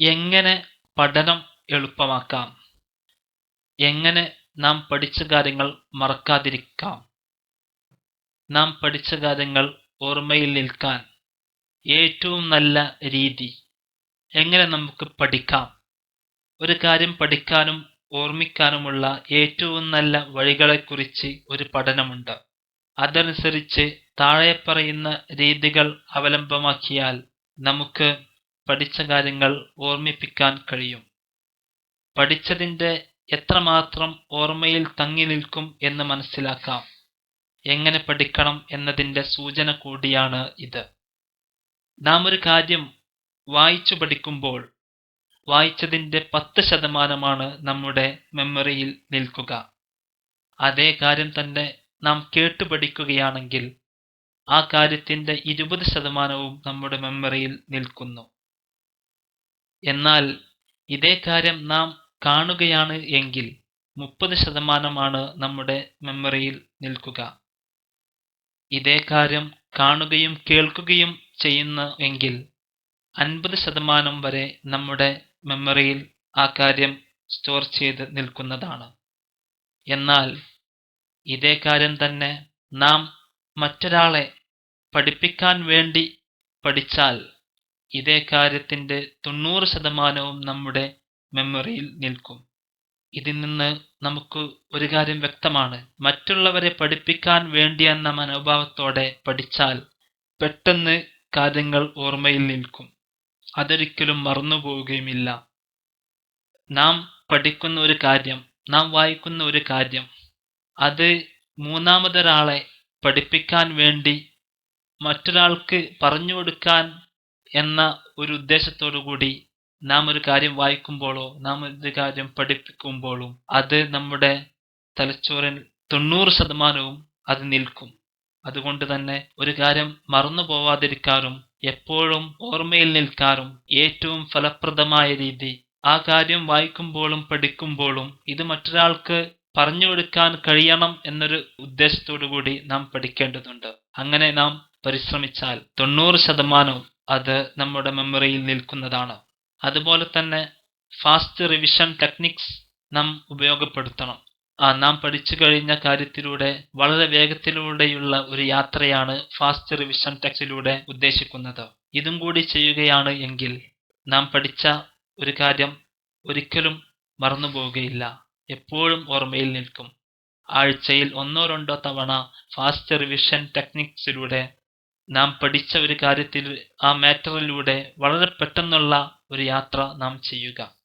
എങ്ങനെ പഠനം എളുപ്പമാക്കാം? എങ്ങനെ നാം പഠിച്ച കാര്യങ്ങൾ മറക്കാതിരിക്കാം? നാം പഠിച്ച കാര്യങ്ങൾ ഓർമ്മയിൽ നിൽക്കാൻ ഏറ്റവും നല്ല രീതി. എങ്ങനെ നമുക്ക് പഠിക്കാം? ഒരു കാര്യം പഠിക്കാനും ഓർമ്മിക്കാനുമുള്ള ഏറ്റവും നല്ല വഴികളെക്കുറിച്ച് ഒരു പഠനമുണ്ട്. അതനുസരിച്ച് താഴെ പറയുന്ന രീതികൾ അവലംബമാക്കിയാൽ നമുക്ക് പഠിച്ച കാര്യങ്ങൾ ഓർമ്മിപ്പിക്കാൻ കഴിയും. പഠിച്ചതിന്റെ എത്രമാത്രം ഓർമ്മയിൽ തങ്ങി നിൽക്കും എന്ന് മനസ്സിലാക്കാം. എങ്ങനെ പഠിക്കണം എന്നതിന്റെ സൂചന കൂടിയാണ് ഇത്. നാം ഒരു കാര്യം വായിച്ചു പഠിക്കുമ്പോൾ വായിച്ചതിന്റെ പത്ത് ശതമാനമാണ് നമ്മുടെ മെമ്മറിയിൽ നിൽക്കുക. അതേ കാര്യം തന്നെ നാം കേട്ടു പഠിക്കുകയാണെങ്കിൽ ആ കാര്യത്തിന്റെ ഇരുപത് ശതമാനവും നമ്മുടെ മെമ്മറിയിൽ നിൽക്കുന്നു. എന്നാൽ ഇതേ കാര്യം നാം കാണുകയാണ് എങ്കിൽ മുപ്പത് ശതമാനമാണ് നമ്മുടെ മെമ്മറിയിൽ നിൽക്കുക. ഇതേ കാര്യം കാണുകയും കേൾക്കുകയും ചെയ്യുന്ന എങ്കിൽ അൻപത് ശതമാനം വരെ നമ്മുടെ മെമ്മറിയിൽ ആ കാര്യം സ്റ്റോർ ചെയ്ത് നിൽക്കുന്നതാണ്. എന്നാൽ ഇതേ കാര്യം തന്നെ നാം മറ്റൊരാളെ പഠിപ്പിക്കാൻ വേണ്ടി പഠിച്ചാൽ ഇതേ കാര്യത്തിന്റെ തൊണ്ണൂറ് ശതമാനവും നമ്മുടെ മെമ്മറിയിൽ നിൽക്കും. ഇതിൽ നിന്ന് നമുക്ക് ഒരു കാര്യം വ്യക്തമാണ്. മറ്റുള്ളവരെ പഠിപ്പിക്കാൻ വേണ്ടിയെന്ന മനോഭാവത്തോടെ പഠിച്ചാൽ പെട്ടെന്ന് കാര്യങ്ങൾ ഓർമ്മയിൽ നിൽക്കും. അതൊരിക്കലും മറന്നുപോവുകയുമില്ല നാം പഠിക്കുന്ന ഒരു കാര്യം നാം വായിക്കുന്ന ഒരു കാര്യം അത് മൂന്നാമതൊരാളെ പഠിപ്പിക്കാൻ വേണ്ടി മറ്റൊരാൾക്ക് പറഞ്ഞു കൊടുക്കാൻ എന്ന ഒരു ഉദ്ദേശത്തോടു കൂടി നാം ഒരു കാര്യം വായിക്കുമ്പോഴോ നാം ഒരു കാര്യം പഠിപ്പിക്കുമ്പോഴും അത് നമ്മുടെ തലച്ചോറിൽ തൊണ്ണൂറ് ശതമാനവും അത് നിൽക്കും. അതുകൊണ്ട് തന്നെ ഒരു കാര്യം മറന്നു പോവാതിരിക്കാറും എപ്പോഴും ഓർമ്മയിൽ നിൽക്കാറും ഏറ്റവും ഫലപ്രദമായ രീതി. ആ കാര്യം വായിക്കുമ്പോഴും പഠിക്കുമ്പോഴും ഇത് മറ്റൊരാൾക്ക് പറഞ്ഞു കൊടുക്കാൻ കഴിയണം എന്നൊരു ഉദ്ദേശത്തോടു കൂടി നാം പഠിക്കേണ്ടതുണ്ട്. അങ്ങനെ നാം പരിശ്രമിച്ചാൽ തൊണ്ണൂറ് ശതമാനവും അത് നമ്മുടെ മെമ്മറിയിൽ നിൽക്കുന്നതാണ്. അതുപോലെ തന്നെ ഫാസ്റ്റ് റിവിഷൻ ടെക്നിക്സ് നാം ഉപയോഗപ്പെടുത്തണം. ആ നാം പഠിച്ചു കഴിഞ്ഞ കാര്യത്തിലൂടെ വളരെ വേഗത്തിലൂടെയുള്ള ഒരു യാത്രയാണ് ഫാസ്റ്റ് റിവിഷൻ ടെക്സിലൂടെ ഉദ്ദേശിക്കുന്നത്. ഇതും കൂടി ചെയ്യുകയാണ് എങ്കിൽ നാം പഠിച്ച ഒരു കാര്യം ഒരിക്കലും മറന്നു പോവുകയില്ല എപ്പോഴും ഓർമ്മയിൽ നിൽക്കും. ആഴ്ചയിൽ ഒന്നോ രണ്ടോ തവണ ഫാസ്റ്റ് റിവിഷൻ ടെക്നിക്സിലൂടെ നാം പഠിച്ച ഒരു കാര്യത്തിൽ ആ മാറ്ററിലൂടെ വളരെ പെട്ടെന്നുള്ള ഒരു യാത്ര നാം ചെയ്യുക.